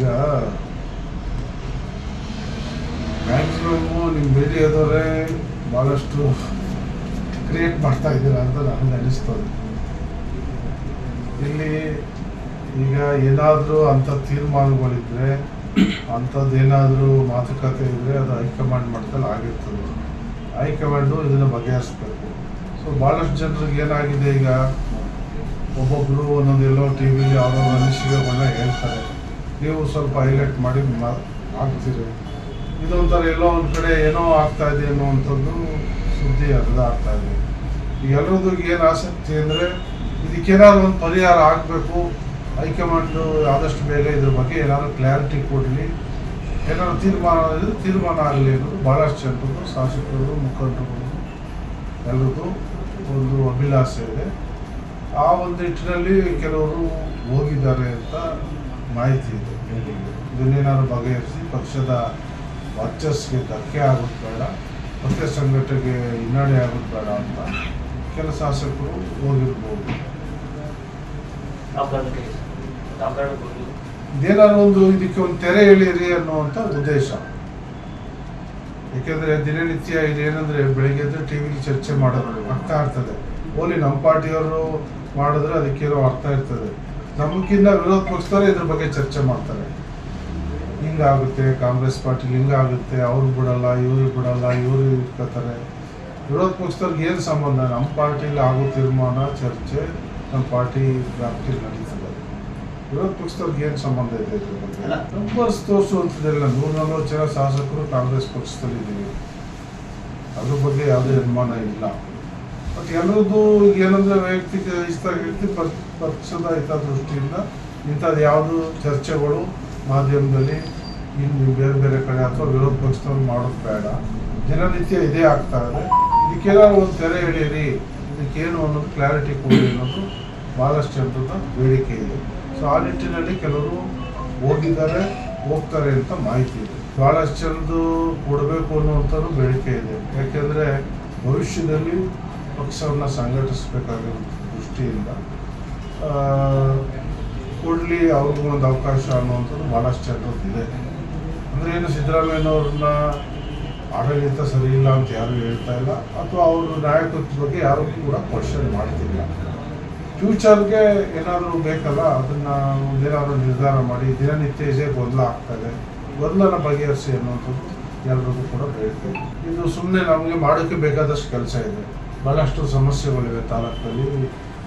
ಈಗ ಮ್ಯಾಕ್ಸಿಮಮ್ಮು ನಿಮ್ಮ ಮೀಡಿಯಾದವರೇ ಭಾಳಷ್ಟು ಕ್ರಿಯೇಟ್ ಮಾಡ್ತಾ ಇದ್ದೀರಾ ಅಂತ ನನಗೆ ಅನಿಸ್ತದೆ ಇಲ್ಲಿ ಈಗ ಏನಾದರೂ ಅಂಥ ತೀರ್ಮಾನಗಳಿದ್ರೆ ಅಂಥದ್ದೇನಾದರೂ ಮಾತುಕತೆ ಇದ್ದರೆ ಅದು ಹೈಕಮಾಂಡ್ ಮಟ್ಟದಲ್ಲಿ ಆಗಿರ್ತದೆ. ಹೈಕಮಾಂಡು ಇದನ್ನು ಬಗೆಹರಿಸ್ಬೇಕು. ಸೊ ಭಾಳಷ್ಟು ಜನರಿಗೆ ಏನಾಗಿದೆ ಈಗ? ಒಬ್ಬೊಬ್ಬರು ಒಂದೊಂದು ಎಲ್ಲೋ ಟಿ ವಿಲಿ ಅವ್ರವ್ರ ಅನಿಸಿಕೆಗಳನ್ನ ಹೇಳ್ತಾರೆ. ನೀವು ಸ್ವಲ್ಪ ಹೈಲೈಟ್ ಮಾಡಿ ಹಾಕ್ತೀರಿ. ಇದೊಂಥರ ಎಲ್ಲೋ ಒಂದು ಕಡೆ ಏನೋ ಆಗ್ತಾ ಇದೆ ಅನ್ನುವಂಥದ್ದು ಸುದ್ದಿ ಅರ್ಧ ಆಗ್ತಾ ಇದೆ. ಈಗ ಎಲ್ಲರದ್ದು ಏನು ಆಸಕ್ತಿ ಅಂದರೆ ಇದಕ್ಕೇನಾದ್ರು ಒಂದು ಪರಿಹಾರ ಆಗಬೇಕು. ಹೈಕಮಾಂಡ್ ಆದಷ್ಟು ಬೇಗ ಇದ್ರ ಬಗ್ಗೆ ಏನಾದರೂ ಕ್ಲಾರಿಟಿ ಕೊಡಲಿ. ಏನಾದ್ರು ತೀರ್ಮಾನ ಇದು ತೀರ್ಮಾನ ಆಗಲಿ ಅನ್ನೋದು ಭಾಳಷ್ಟು ಜನರದ್ದು ಶಾಸಕರು ಮುಖಂಡರುಗಳು ಎಲ್ಲರದ್ದು ಒಂದು ಅಭಿಲಾಷೆ ಇದೆ. ಆ ಒಂದು ನಿಟ್ಟಿನಲ್ಲಿ ಕೆಲವರು ಹೋಗಿದ್ದಾರೆ ಅಂತ ಮಾಹಿತಿ ಇದೆ. ಇದನ್ನೇನಾದ್ರು ಬಗೆಹರಿಸಿ ಪಕ್ಷದ ವರ್ಚಸ್ಗೆ ಧಕ್ಕೆ ಆಗೋದು ಬೇಡ ಪಕ್ಷ ಸಂಘಟನೆಗೆ ಹಿನ್ನಡೆ ಆಗೋದು ಬೇಡ ಅಂತ ಕೆಲ ಶಾಸಕರು ಹೋಗಿರ್ಬೋದು. ಇದೇನಾದ್ರು ಒಂದು ಇದಕ್ಕೆ ಒಂದು ತೆರೆ ಎಳೀರಿ ಅನ್ನುವಂಥ ಉದ್ದೇಶ. ಯಾಕೆಂದ್ರೆ ದಿನನಿತ್ಯ ಇದೇನಂದ್ರೆ ಬೆಳಿಗ್ಗೆ ಎದ್ದು ಟಿ ವಿಲಿ ಚರ್ಚೆ ಮಾಡೋದು ಅರ್ಥ ಆಗ್ತದೆ ಓಲಿ ನಮ್ಮ ಪಾರ್ಟಿಯವರು ಮಾಡಿದ್ರೆ ಅದಕ್ಕೇನೋ ಅರ್ಥ ಇರ್ತದೆ. ನಮಗಿನ್ನ ವಿರೋಧ ಪಕ್ಷದವರು ಇದ್ರ ಬಗ್ಗೆ ಚರ್ಚೆ ಮಾಡ್ತಾರೆ. ಹಿಂಗಾಗುತ್ತೆ ಕಾಂಗ್ರೆಸ್ ಪಾರ್ಟಿ ಹಿಂಗಾಗುತ್ತೆ ಅವ್ರು ಬಿಡಲ್ಲ ಇವ್ರು ಬಿಡಲ್ಲ ಇವರು ಇಟ್ಕೋತಾರೆ ವಿರೋಧ ಪಕ್ಷದವ್ರಿಗೆ ಏನು ಸಂಬಂಧ? ನಮ್ಮ ಪಾರ್ಟಿಲಿ ಆಗೋ ತೀರ್ಮಾನ ಚರ್ಚೆ ನಮ್ಮ ಪಾರ್ಟಿ ವ್ಯಾಪ್ತಿಯಲ್ಲಿ ನಡೀತದೆ. ವಿರೋಧ ಪಕ್ಷದವ್ರಿಗೆ ಏನು ಸಂಬಂಧ ಇದೆ ಇದ್ರ ಬಗ್ಗೆ. ನಂಬರ್ಸ್ ತೋರಿಸುವಂಥದ್ದೆಲ್ಲ ನೂರ ನಲ್ವತ್ತು ಜನ ಶಾಸಕರು ಕಾಂಗ್ರೆಸ್ ಪಕ್ಷದಲ್ಲಿ ಇದ್ದೀವಿ. ಅದ್ರ ಬಗ್ಗೆ ಯಾವುದೇ ಅನುಮಾನ ಇಲ್ಲ. ಬಟ್ ಎಲ್ಲರದ್ದು ಈಗ ಏನಂದ್ರೆ ವೈಯಕ್ತಿಕ ಇಷ್ಟ ವ್ಯಕ್ತಿ ಪಕ್ಷದ ಹಿತದೃಷ್ಟಿಯಿಂದ ಇಂಥದ್ದು ಯಾವುದು ಚರ್ಚೆಗಳು ಮಾಧ್ಯಮದಲ್ಲಿ ಇನ್ನು ಬೇರೆ ಬೇರೆ ಕಡೆ ಅಥವಾ ವಿರೋಧ ಪಕ್ಷದವ್ರು ಮಾಡೋದು ಬೇಡ ದಿನನಿತ್ಯ ಇದೇ ಆಗ್ತಾ ಇದೆ ಇದಕ್ಕೆಲ್ಲ ಒಂದು ತೆರೆ ಎಳೀರಿ ಇದಕ್ಕೇನು ಅನ್ನೋದು ಕ್ಲಾರಿಟಿ ಕೊಡಿ ಅನ್ನೋದು ಭಾಳಷ್ಟು ಜನರದ ಬೇಡಿಕೆ ಇದೆ ಸೊ ಆ ನಿಟ್ಟಿನಲ್ಲಿ ಕೆಲವರು ಹೋಗಿದ್ದಾರೆ ಹೋಗ್ತಾರೆ ಅಂತ ಮಾಹಿತಿ ಇದೆ ಭಾಳಷ್ಟು ಜನರದು ಕೊಡಬೇಕು ಅನ್ನುವಂಥದ್ದು ಬೇಡಿಕೆ ಇದೆ ಯಾಕೆಂದರೆ ಭವಿಷ್ಯದಲ್ಲಿ ಪಕ್ಷವನ್ನು ಸಂಘಟಿಸಬೇಕಾಗಿರೋ ದೃಷ್ಟಿಯಿಂದ ಕೊಡಲಿ ಅವ್ರಿಗೂ ಒಂದು ಅವಕಾಶ ಅನ್ನುವಂಥದ್ದು ಭಾಳಷ್ಟು ಜನರದ್ದು ಇದೆ. ಅಂದರೆ ಏನು ಸಿದ್ದರಾಮಯ್ಯನವ್ರನ್ನ ಆಡಳಿತ ಸರಿ ಇಲ್ಲ ಅಂತ ಯಾರು ಹೇಳ್ತಾ ಇಲ್ಲ, ಅಥವಾ ಅವ್ರ ನಾಯಕತ್ವದ ಬಗ್ಗೆ ಯಾರು ಕೂಡ ಕ್ವಶನ್ ಮಾಡ್ತಿಲ್ಲ. ಫ್ಯೂಚರ್ಗೆ ಏನಾದರೂ ಬೇಕಲ್ಲ, ಅದನ್ನು ಏನಾದರೂ ನಿರ್ಧಾರ ಮಾಡಿ, ದಿನನಿತ್ಯ ಇದೇ ಗೊಂದಲ ಆಗ್ತದೆ ಗೊಂದಲನ ಬಗೆಹರಿಸಿ ಅನ್ನುವಂಥದ್ದು ಎಲ್ಲರಿಗೂ ಕೂಡ ಬೇಕು ಇದು. ಸುಮ್ಮನೆ ನಮಗೆ ಮಾಡೋಕ್ಕೆ ಬೇಕಾದಷ್ಟು ಕೆಲಸ ಇದೆ. ಭಾಳಷ್ಟು ಸಮಸ್ಯೆಗಳಿವೆ ತಾಲೂಕಲ್ಲಿ,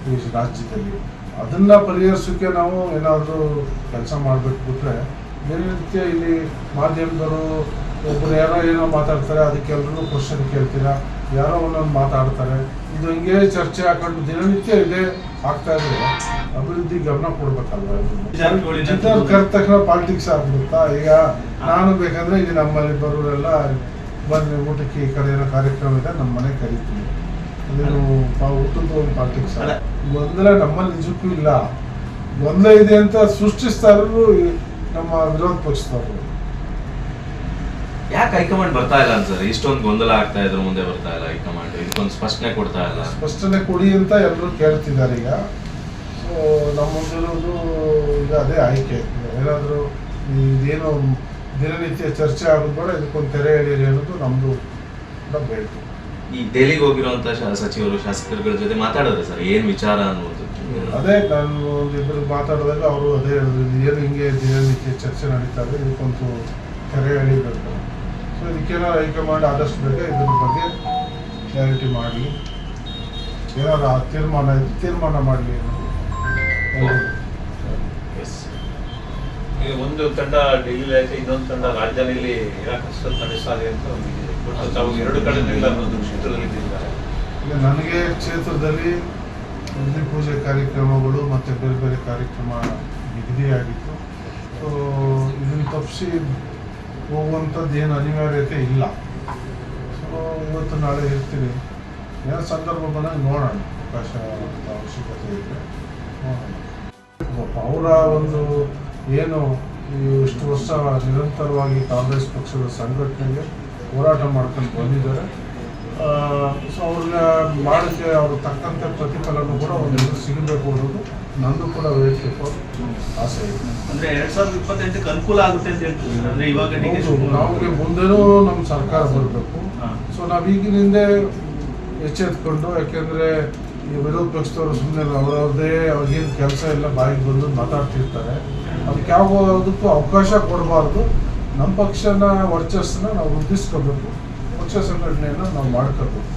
ಈ ರಾಜ್ಯದಲ್ಲಿ. ಅದನ್ನ ಪರಿಹರಿಸೋಕ್ಕೆ ನಾವು ಏನಾದರೂ ಕೆಲಸ ಮಾಡಬೇಕು ದಿನನಿತ್ಯ ಇಲ್ಲಿ ಮಾಧ್ಯಮದವರು ಒಬ್ಬರು ಯಾರೋ ಏನೋ ಮಾತಾಡ್ತಾರೆ, ಅದಕ್ಕೆ ಎಲ್ಲರೂ ಕ್ವಶನ್ ಕೇಳ್ತೀರಾ? ಯಾರೋ ಒಂದೊಂದು ಮಾತಾಡ್ತಾರೆ. ಇದು ಹಿಂಗೆ ಚರ್ಚೆ ಹಾಕೊಂಡು ದಿನನಿತ್ಯ ಇದೆ ಆಗ್ತಾ ಇದ್ರೆ ಅಭಿವೃದ್ಧಿ ಗಮನ ಕೊಡ್ಬೇಕಲ್ವ? ಕರೆದ ತಕ್ಷಣ ಪಾಲಿಟಿಕ್ಸ್ ಆಗ್ಬಿಡುತ್ತಾ? ಈಗ ನಾನು ಬೇಕಂದ್ರೆ ಇಲ್ಲಿ ನಮ್ಮಲ್ಲಿ ಬರೋರೆಲ್ಲ ಬಂದು ಊಟಕ್ಕೆ ಈ ಕಡೆ ಏನೋ ಕಾರ್ಯಕ್ರಮ ಇದೆ ನಮ್ಮ ಮನೆ ಕರಿತೀನಿ. ಊಟದ ಒಂದು ಪಾಲಿಟಿಕ್ಸ್. ಗೊಂದಲ ನಮ್ಮಲ್ಲಿ ನಿಜಕ್ಕೂ ಇಲ್ಲ. ಗೊಂದಲ ಇದೆ ಅಂತ ಸೃಷ್ಟಿಸ್ತಾ ಇರೋರು ನಮ್ಮ ವಿರೋಧ ಪಕ್ಷದವರು. ಯಾಕೆ ಹೈಕಮಾಂಡ್ ಬರ್ತಾ ಇಲ್ಲ ಸರ್? ಇಷ್ಟೊಂದು ಗೊಂದಲ ಆಗ್ತಾ ಇದ್ರು ಮುಂದೆ ಬರ್ತಾ ಇಲ್ಲ ಹೈಕಮಾಂಡ್. ಇದಕ್ಕೊಂದು ಸ್ಪಷ್ಟನೆ ಕೊಡ್ತಾ ಇಲ್ಲ. ಸ್ಪಷ್ಟನೆ ಕೊಡಿ ಅಂತ ಎಲ್ಲರೂ ಕೇಳ್ತಿದ್ದಾರೆ ಈಗ. ಸೊ ನಮ್ಮ ಮುಂದಿರೋದು ಈಗ ಅದೇ ಆಯ್ಕೆ. ಏನಾದರೂ ಇದೇನು ದಿನನಿತ್ಯ ಚರ್ಚೆ ಆಗೋದು ಬೇಡ ಇದಕ್ಕೊಂದು ತೆರೆ ಎಳೀರಿ ಅನ್ನೋದು ನಮ್ಮದು ಕೂಡ ಬೇಡಿಕೆ ಈ ಡೆಲ್ಲಿಗೆ ಹೋಗಿರುವಂತ ಸಚಿವರು ಶಾಸಕರುಗಳ ಜೊತೆ ಮಾತಾಡಿದ್ರೆ ಸರ್? ಏನ್ ವಿಚಾರ ಅನ್ನೋದು ಅದೇ ನಾನು ಇಬ್ಬರು ಮಾತಾಡಿದಾಗ ಅವರು ಅದೇ ಹೇಳಿದ್ರು ಏನು ಹಿಂಗೆ ದಿನನಿತ್ಯ ಚರ್ಚೆ ನಡೀತಾ ಇದೆ ಇದಕ್ಕೊಂದು ಕರೆ ಎಳಿಬೇಕು ಸೊ ಇದಕ್ಕೆಲ್ಲ ಹೈಕಮಾಂಡ್ ಆದಷ್ಟು ಬೇಗ ಇದ್ರ ಬಗ್ಗೆ ಕ್ಲಾರಿಟಿ ಮಾಡಿ. ಏನಾದ್ರು ಆ ತೀರ್ಮಾನ ತೀರ್ಮಾನ ಮಾಡಲಿ ಒಂದು ತಂಡ ಡೆಲ್ಲಿ ಆಯ್ತು ಇನ್ನೊಂದು ತಂಡ ರಾಜಧಾನಿಯಲ್ಲಿ ಕಷ್ಟ ನಡೆಸ್ತಾ ಇದೆ ಅಂತ ತಾವು ಎರಡು ಕಡೆಯಿಂದ ಕ್ಷೇತ್ರದಲ್ಲಿ ನನಗೆ ಕ್ಷೇತ್ರದಲ್ಲಿ ಅಗ್ನಿ ಪೂಜೆ ಕಾರ್ಯಕ್ರಮಗಳು ಮತ್ತು ಬೇರೆ ಬೇರೆ ಕಾರ್ಯಕ್ರಮ ನಿಗದಿಯಾಗಿತ್ತು. ಸೊ ಇದನ್ನು ತಪ್ಪಿಸಿ ಹೋಗುವಂಥದ್ದು ಏನು ಅನಿವಾರ್ಯತೆ ಇಲ್ಲ. ಸೊ ಇವತ್ತು ನಾಳೆ ಇರ್ತೀನಿ. ಏನೋ ಸಂದರ್ಭ ಬಂದಾಗ ನೋಡೋಣ. ಅವಕಾಶ ಅವಶ್ಯಕತೆ ಇದೆ. ಅವರ ಒಂದು ಏನು ಇಷ್ಟು ವರ್ಷ ನಿರಂತರವಾಗಿ ಕಾಂಗ್ರೆಸ್ ಪಕ್ಷದ ಸಂಘಟನೆಗೆ ಹೋರಾಟ ಮಾಡ್ಕೊಂಡು ಬಂದಿದ್ದಾರೆ. ಸೊ ಅವ್ರನ್ನ ಮಾಡೋಕ್ಕೆ ಅವ್ರಿಗೆ ತಕ್ಕಂಥ ಪ್ರತಿಫಲನೂ ಕೂಡ ಒಂದು ಸಿಗಬೇಕು ಅನ್ನೋದು ನಂದು ಕೂಡ ವೈಯಕ್ತಿಕ ಆಸೆ. ಇದೆ ಅಂದ್ರೆ ಎರಡ್ ಸಾವಿರದ ಇಪ್ಪತ್ತೆಂಟಕ್ಕೆ ಅನುಕೂಲ ಆಗುತ್ತೆ ಅಂತ ಹೇಳ್ತೀವಿ. ಅಂದ್ರೆ ಇವಾಗ ನಮಗೆ ಮುಂದೆನೂ ನಮ್ಮ ಸರ್ಕಾರ ಬರಬೇಕು. ಸೊ ನಾವು ಈಗಿನಿಂದ ಎಚ್ಚೆತ್ಕೊಂಡು ಯಾಕೆಂದ್ರೆ ಈ ವಿರೋಧ ಪಕ್ಷದವರು ಸುಮ್ಮನೆ ಅವರವ್ರದ್ದೇ ಅವ್ರಿಗೇನು ಕೆಲಸ ಎಲ್ಲ ಬಾಯಿಗೆ ಬಂದು ಮಾತಾಡ್ತಿರ್ತಾರೆ. ಅದಕ್ಕೆ ಯಾವುದಕ್ಕೂ ಅವಕಾಶ ಕೊಡಬಾರ್ದು. ನಮ್ಮ ಪಕ್ಷನ ವರ್ಚಸ್ಸನ್ನ ನಾವು ವೃದ್ಧಿಸ್ಕೋಬೇಕು. ಪಕ್ಷ ಸಂಘಟನೆಯನ್ನು ನಾವು ಮಾಡ್ಕೋಬೇಕು.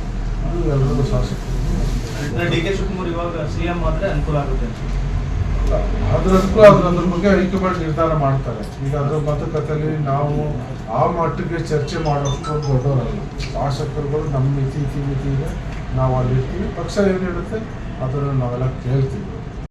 ಅದು ಎಲ್ಲರಿಗೂ ಶಾಸಕರು. ಡಿ ಕೆ ಶಿವಕುಮಾರ್ ಇವಾಗ ಸಿಎಂ ಆದ್ರೆ ಅನುಕೂಲ ಆಗುತ್ತೆ. ಅದ್ರ ಅನುಕೂಲ ಅದ್ರ ಬಗ್ಗೆ ಹೈಕಮಾಂಡ್ ನಿರ್ಧಾರ ಮಾಡ್ತಾರೆ. ಈಗ ಅದ್ರ ಮಾತುಕತೆಯಲ್ಲಿ ನಾವು ಆ ಮಟ್ಟಿಗೆ ಚರ್ಚೆ ಮಾಡೋಷ್ಟು ದೊಡ್ಡವರಲ್ಲ. ಶಾಸಕರುಗಳು ನಮ್ಮ ಮಿತಿ ಇತಿ ಇದೆ. ನಾವು ಅಲ್ಲಿ ಇರ್ತೀವಿ. ಪಕ್ಷ ಏನು ಹೇಳುತ್ತೆ? ಅದನ್ನು ನಾವೆಲ್ಲ ಕೇಳ್ತೀವಿ.